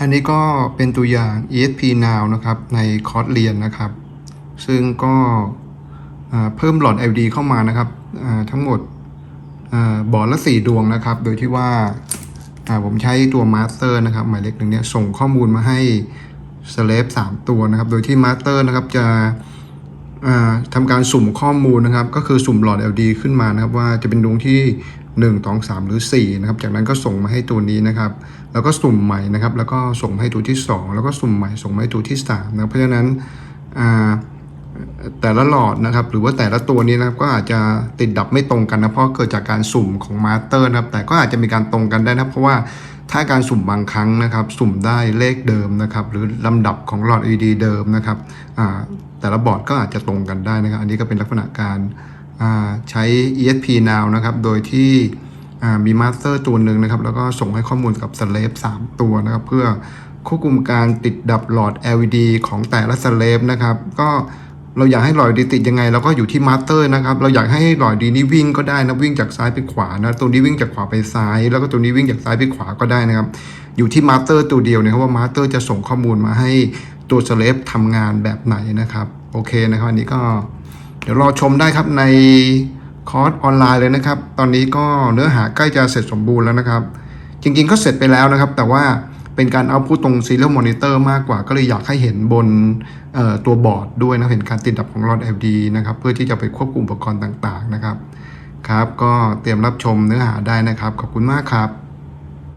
อันนี้ก็เป็นตัวอย่าง ESP Now นะครับ ในคอร์สเรียนนะครับ ซึ่งก็เพิ่มหลอด LED เข้ามานะครับทั้งหมดบอร์ดละ4ดวงนะครับ โดยที่ว่าผมใช้ตัวมาสเตอร์นะครับ หมายเลขหนึ่งเนี่ยส่งข้อมูลมาให้สเลฟ3ตัวนะครับ โดยที่มาสเตอร์นะครับจะทำการสุ่มข้อมูลนะครับ ก็คือสุ่มหลอด LED ขึ้นมานะครับ ว่าจะเป็นดวงที่ 1 2 3 หรือ4นะครับจากนั้นก็ส่งมาให้ตัวนี้นะครับ แล้วก็สุ่มใหม่นะครับ แล้วก็ส่งมาให้ตัวที่ 2 แล้วก็สุ่มใหม่ส่งมาให้ตัวที่3นะเพราะฉะนั้นแต่ละหลอดนะครับ หรือว่าแต่ละตัวนี้นะครับก็อาจจะติดดับไม่ตรงกันนะเพราะเกิดจากการสุ่มของมาสเตอร์นะครับ แต่ก็อาจจะมีการตรงกันได้นะเพราะว่าถ้าการสุ่มบางครั้งนะครับ สุ่มได้เลขเดิมนะครับ หรือลำดับของหลอด LED เดิมนะครับแต่ละบอร์ดก็อาจจะตรงกันได้นะครับ อันนี้ก็เป็นลักษณะการ ใช้ ESP Now นะครับ โดยที่มีมาสเตอร์ตัวหนึ่งนะครับ แล้วก็ส่งให้ข้อมูลกับ Slave 3ตัวนะครับ เพื่อควบคุมการติดดับหลอด LED ของแต่ละ Slave นะครับ ก็เราอยากให้หลอดดีติดยังไงเราก็อยู่ที่มาสเตอร์นะครับ เราอยากให้หลอดดีนี้วิ่งก็ได้นะวิ่งจากซ้ายไปขวานะตัวนี้วิ่งจากขวาไปซ้าย แล้วก็ตัวนี้วิ่งจากซ้ายไปขวาก็ได้นะครับ อยู่ที่มาสเตอร์ตัวเดียวนะครับว่ามาสเตอร์จะส่งข้อมูลมาให้ตัวสเลฟทำงานแบบไหนนะครับ โอเคนะครับอันนี้ก็ ดี๋ยวรอชมได้ครับในคอร์สออนไลน์เลยนะครับ ตอนนี้ก็เนื้อหาใกล้จะเสร็จสมบูรณ์แล้วนะครับ จริงๆก็เสร็จไปแล้วนะครับ แต่ว่าเป็นการเอาพูดตรง Serial Monitor มากกว่า ก็เลยอยากให้เห็นบนตัวบอร์ดด้วยนะ เห็นการติดดับของหลอด LED นะครับ เพื่อที่จะไปควบคุมอุปกรณ์ต่างๆนะครับ ครับ ก็เตรียมรับชมเนื้อหาได้นะครับ ขอบคุณมากครับ